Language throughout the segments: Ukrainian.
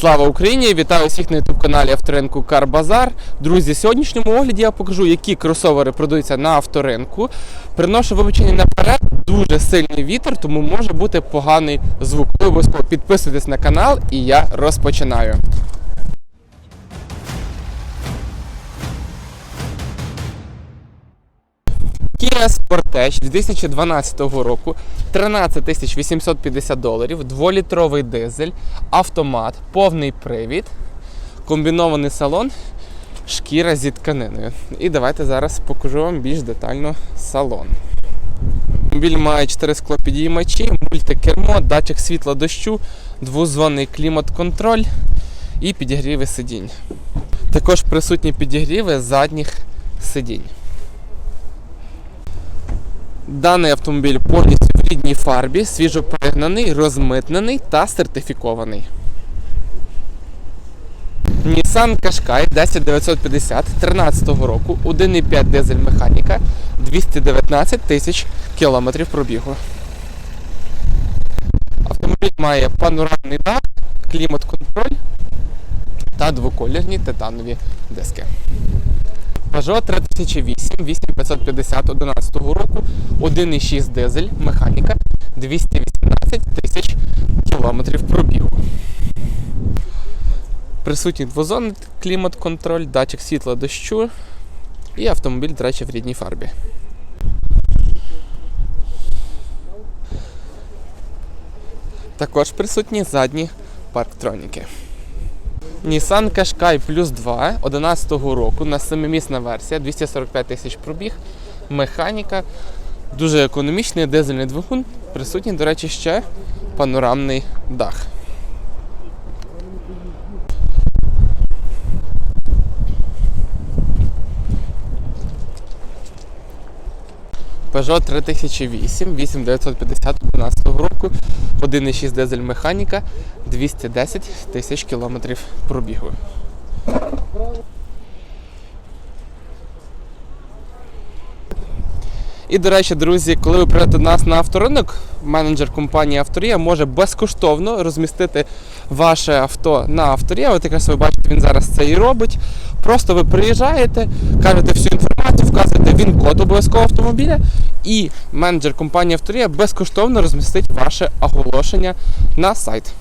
Слава Україні! Вітаю всіх на ютуб-каналі авторинку Карбазар. Друзі, в сьогоднішньому огляді я покажу, які кросовери продаються на авторинку. Приношу вибачення наперед дуже сильний вітер, тому може бути поганий звук. Ви обов'язково підписуйтесь на канал і я розпочинаю. Kia Sportage 2012 року 13 850 доларів, 2-літровий дизель, автомат, повний привід, комбінований салон, шкіра зі тканиною. І давайте зараз покажу вам більш детально салон. Автомобіль має 4 склопідіймачі, мультикермо, датчик світла дощу, двозонний клімат-контроль і підігріви сидінь. Також присутні підігріви задніх сидінь. Даний автомобіль повністю в рідній фарбі, свіжопригнаний, розмитнений та сертифікований. Nissan Qashqai 10950 13 року, 1,5 дизель механіка, 219 тисяч кілометрів пробігу. Автомобіль має панорамний дах, клімат-контроль та двоколірні титанові диски. Peugeot 3008 8550 11 року, 1,6 дизель, механіка, 218 тисяч кілометрів пробігу. Присутній двозонний клімат-контроль, датчик світла дощу і автомобіль, до речі, в рідній фарбі. Також присутні задні парктроніки. Nissan Qashqai Plus 2 2011 року на 7-місна версія, 245 тисяч пробіг, механіка, дуже економічний дизельний двигун. Присутній, до речі, ще панорамний дах. Peugeot 3008 8950 11 року, 1,6 дизель механіка, 210 тисяч кілометрів пробігу. І, до речі, друзі, коли ви прийдете до нас на авторинок, менеджер компанії Авторія може безкоштовно розмістити ваше авто на авторія. От якраз ви бачите, він зараз це і робить. Просто ви приїжджаєте, кажете всю інформацію, вказуєте він-код обов'язково автомобіля, і менеджер компанії Авторія безкоштовно розмістить ваше оголошення на сайт.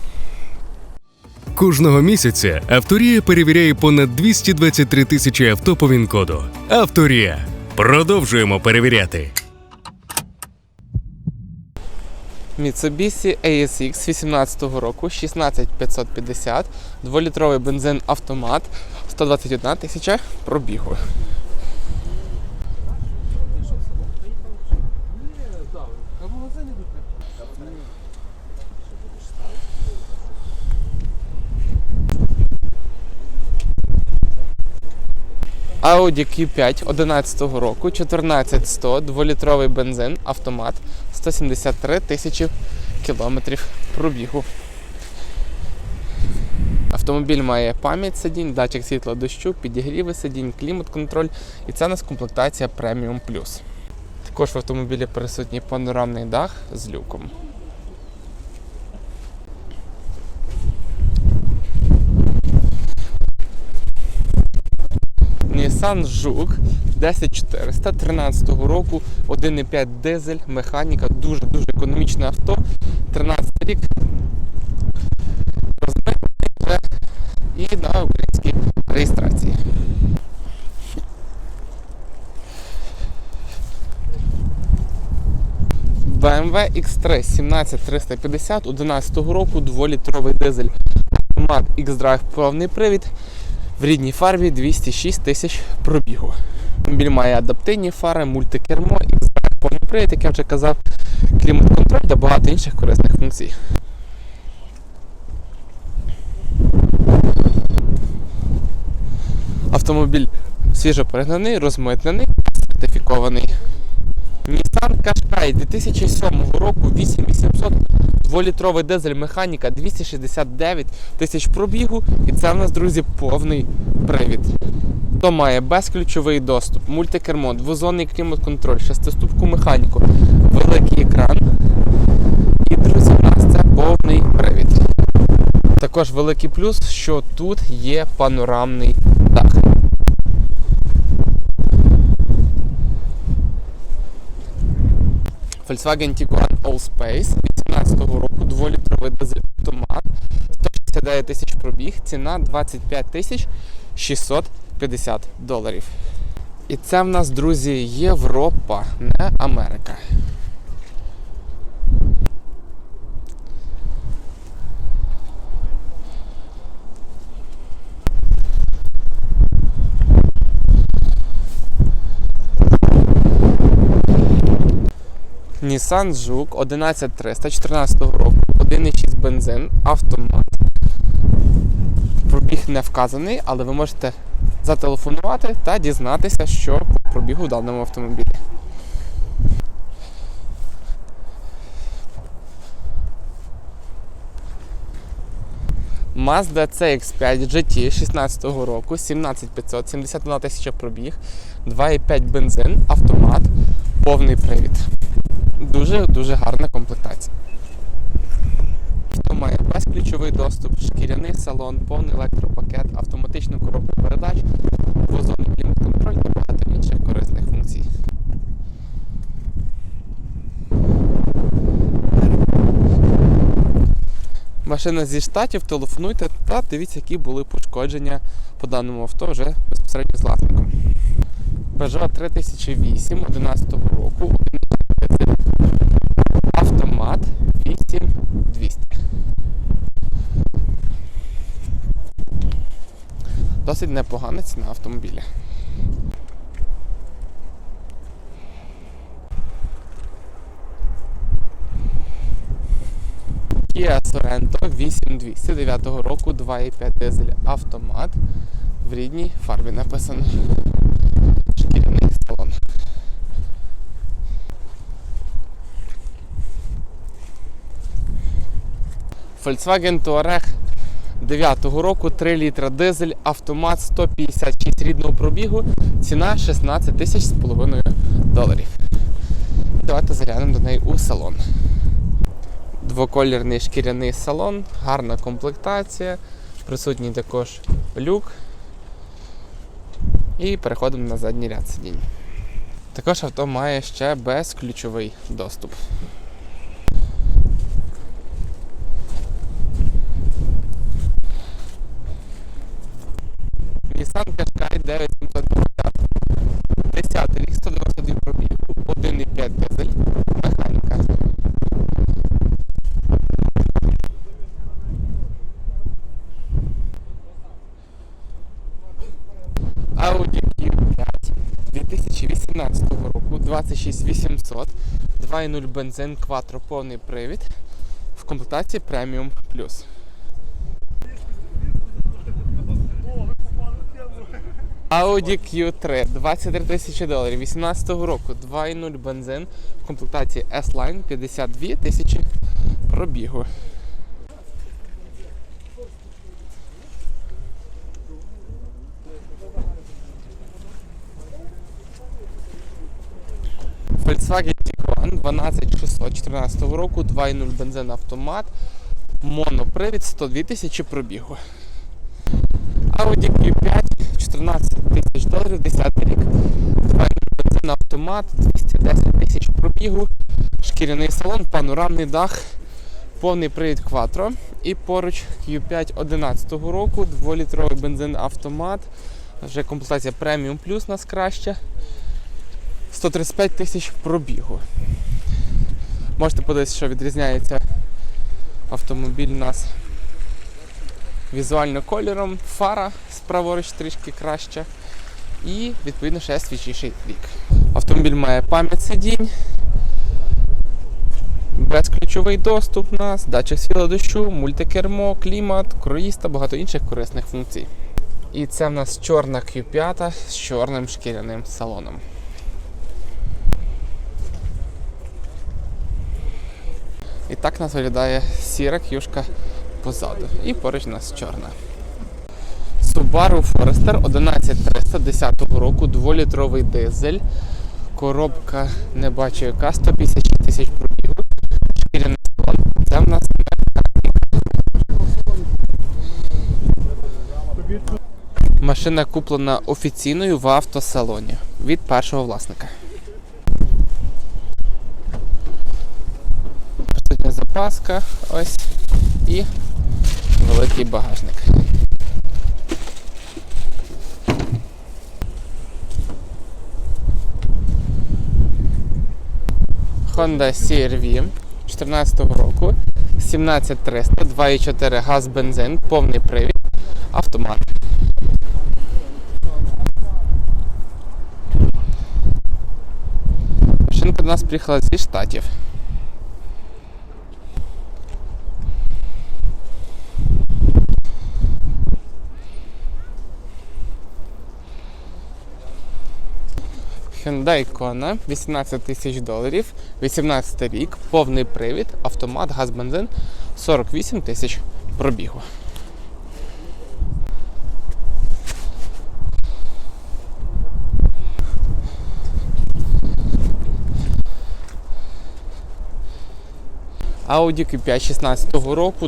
Кожного місяця Авторія перевіряє понад 223 тисячі авто по ВІН-коду. Авторія. Продовжуємо перевіряти. Mitsubishi ASX 18 року, 16550, 2-літровий бензин автомат, 121 тисяча пробігу. Audi Q5 11 року, 14100, 2-літровий бензин, автомат, 173 тисячі кілометрів пробігу. Автомобіль має пам'ять сидінь, датчик світла дощу, підігріви сидінь, клімат-контроль і це у нас комплектація Premium Plus. Також в автомобілі присутній панорамний дах з люком. Nissan Жук 10400 13 року, 1,5 дизель, механіка, дуже-дуже економічне авто. 13 рік. Розмитнений і на українській реєстрації. BMW X3 17350 11 року, 2-літровий дизель автомат X-Drive повний привід в рідній фарбі 206 тисяч пробігу. Автомобіль має адаптивні фари, мультикермо, X-Drive повний привід, як я вже казав, клімат-контроль та багато інших корисних функцій. Автомобіль свіжо перегнаний, розмитнений, сертифікований. Nissan Qashqai 2007 року 8800 2-літровий дизель механіка 269 тисяч пробігу. І це в нас, друзі, повний привід. То має безключовий доступ, мультикермо, двозонний клімат-контроль, шестиступку механіку, великий екран. І, друзі, у нас це повний привід. Також великий плюс, що тут є панорамний дах. Volkswagen Tiguan Allspace 18 року, дволітровий дизель автомат, 169 тисяч пробіг, ціна 25 тисяч 650 доларів. І це в нас, друзі, Європа, не Америка. Nissan Жук 11300 14 року, 1,6 бензин, автомат. Пробіг не вказаний, але ви можете зателефонувати та дізнатися, що по пробігу в даному автомобілі. Mazda CX5 GT 16 року, 17500, 71 тисяча пробіг, 2,5 бензин, автомат, повний привід. Дуже дуже гарна комплектація. Авто має безключовий доступ, шкіряний салон, повний електропакет, автоматичну коробку передач, двозонний клімат-контроль і багато інших корисних функцій. Машина зі штатів, телефонуйте та дивіться, які були пошкодження по даному авто вже безпосередньо з власником. Peugeot 3008 11 року, автомат 8200. Досить непогана ціна автомобіля. Kia Sorento 8209 року, 2,5 дизель автомат. В рідній фарбі написано. Шкіряний салон. Volkswagen Touareg 9 року, 3 літра дизель, автомат 156 рідного пробігу, ціна 16 тисяч з половиною доларів. Давайте заглянемо до неї у салон. Двоколірний шкіряний салон, гарна комплектація, присутній також люк. І переходимо на задній ряд сидінь. Також авто має ще безключовий доступ. Nissan Qashqai 9750. 10 рік 192 пробігу, 1,5 дизель, механіка. Audi Q5 2018 року, 26800, 2.0 бензин, кватро, повний привід в комплектації Premium Plus. Audi Q3 23 тисячі доларів 18 року, 2.0 бензин в комплектації S-Line 52 тисячі пробігу. Volkswagen Tiguan 12614 року, 2.0 бензин автомат, монопривід 102 тисячі пробігу. Audi Q5 14 тисяч доларів, 10 рік. 2.0 бензин автомат, 210 тисяч пробігу, шкіряний салон, панорамний дах, повний привід Quattro. І поруч Q5 11 року, 2-літровий бензин автомат. Вже комплектація Premium Plus нас краща. 135 тисяч пробігу. Можете подивитися, що відрізняється автомобіль у нас візуально кольором, фара справоруч трішки краща. І відповідно ще свіжіший рік. Автомобіль має пам'ять сидінь, безключовий доступ у нас, датчик світла дощу, мультикермо, клімат, круїз та багато інших корисних функцій. І це в нас чорна Q5 з чорним шкіряним салоном. І так нас виглядає сіра к'юшка позаду. І поруч у нас чорна. Subaru Forester 11310 року, дволітровий дизель. Коробка не бачу яка, 150 тисяч пробігу. Шкіряний салон. Це в нас не Машина куплена офіційною в автосалоні від першого власника. Запаска, ось і великий багажник. Honda CR-V 14 року, 17300, 2,4 газ бензин, повний привід, автомат. Машинка до нас приїхала зі штатів. Hyundai Kona 18 тисяч доларів, 18 рік, повний привід, автомат, газ, бензин, 48 тисяч пробігу. Audi Q5 16 року,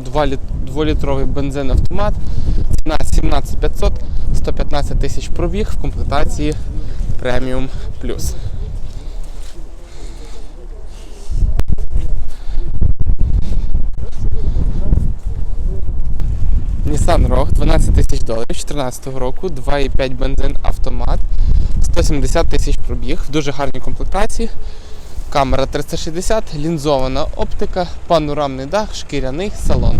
2-літровий бензин автомат, ціна 17500, 115 тисяч пробіг в комплектації Premium Plus. Nissan Rogue 12 тисяч доларів 2014 року, 2,5 бензин автомат, 170 тисяч пробіг в дуже гарній комплектації. Камера 360, лінзована оптика, панорамний дах, шкіряний салон.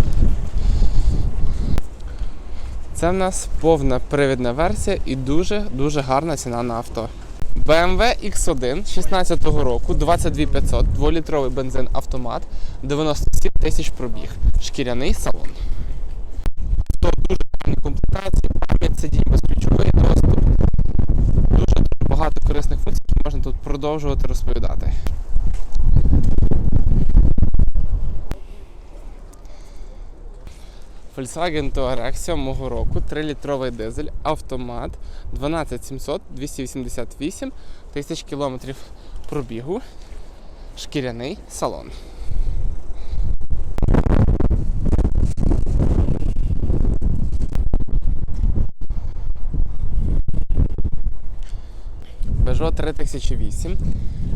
Це в нас повна привідна версія і дуже-дуже гарна ціна на авто. BMW X1 16 року, 22500, 2-літровий бензин автомат, 97 тисяч пробіг, шкіряний салон. Авто дуже гарні комплектації, пам'ять сидінь, безключовий доступ. Дуже багато корисних функцій, можна тут продовжувати розповідати. Volkswagen Touareg 7 року, 3-літровий дизель, автомат, 12700, 288 тисяч кілометрів пробігу, шкіряний салон. Peugeot 3008,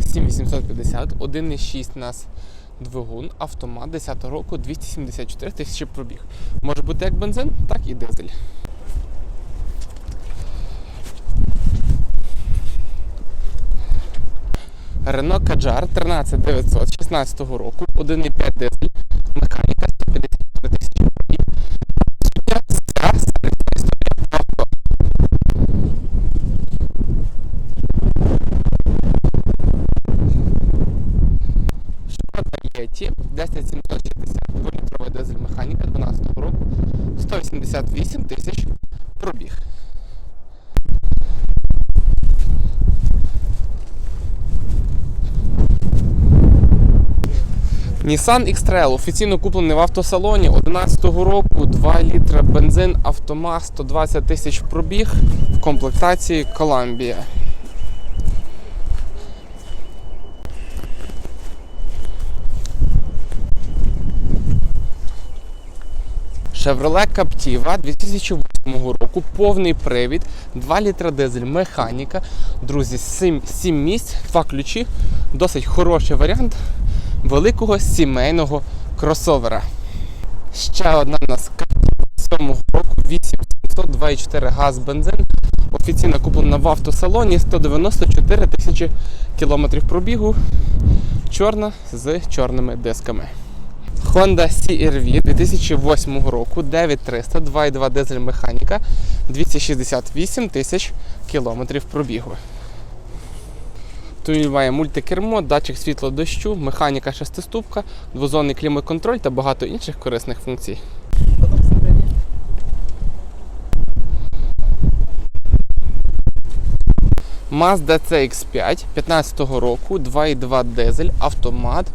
7850, 1,6 у нас двигун, автомат 10 року, 274 тисячі пробіг. Може бути як бензин, так і дизель. Renault Kadjar 13900 16 року, 1,5 дизель, механіка 188 тисяч пробіг. Nissan X-Trail офіційно куплений в автосалоні 11-го року, 2 літра бензин, автомат, 120 тисяч пробіг в комплектації Columbia. Chevrolet Captiva 2008 року, повний привід, 2 літра дизель, механіка. Друзі, 7, 7 місць, 2 ключі. Досить хороший варіант великого сімейного кросовера. Ще одна у нас Captiva 7 року, 8700, 2,4 газ бензин. Офіційно куплена в автосалоні 194 тисячі кілометрів пробігу. Чорна з чорними дисками. Honda CR-V 2008 року, 9300, 2,2 дизель механіка, 268 тисяч кілометрів пробігу. Тут має мультикермо, датчик світло дощу, механіка шестиступка, двозонний клімат-контроль та багато інших корисних функцій. Mazda CX5 15 року, 2,2 дизель, автомат,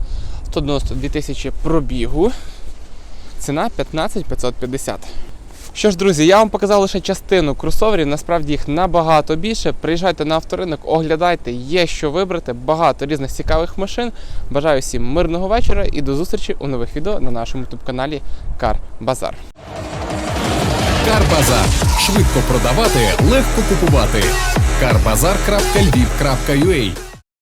192 тисячі пробігу. Ціна 15 550. Що ж, друзі, я вам показав лише частину кросоверів, насправді їх набагато більше. Приїжджайте на авторинок, оглядайте, є що вибрати, багато різних цікавих машин. Бажаю всім мирного вечора і до зустрічі у нових відео на нашому ютуб каналі Car Bazaar. Карбазар. Швидко продавати, легко купувати. Карбазар.львів.ua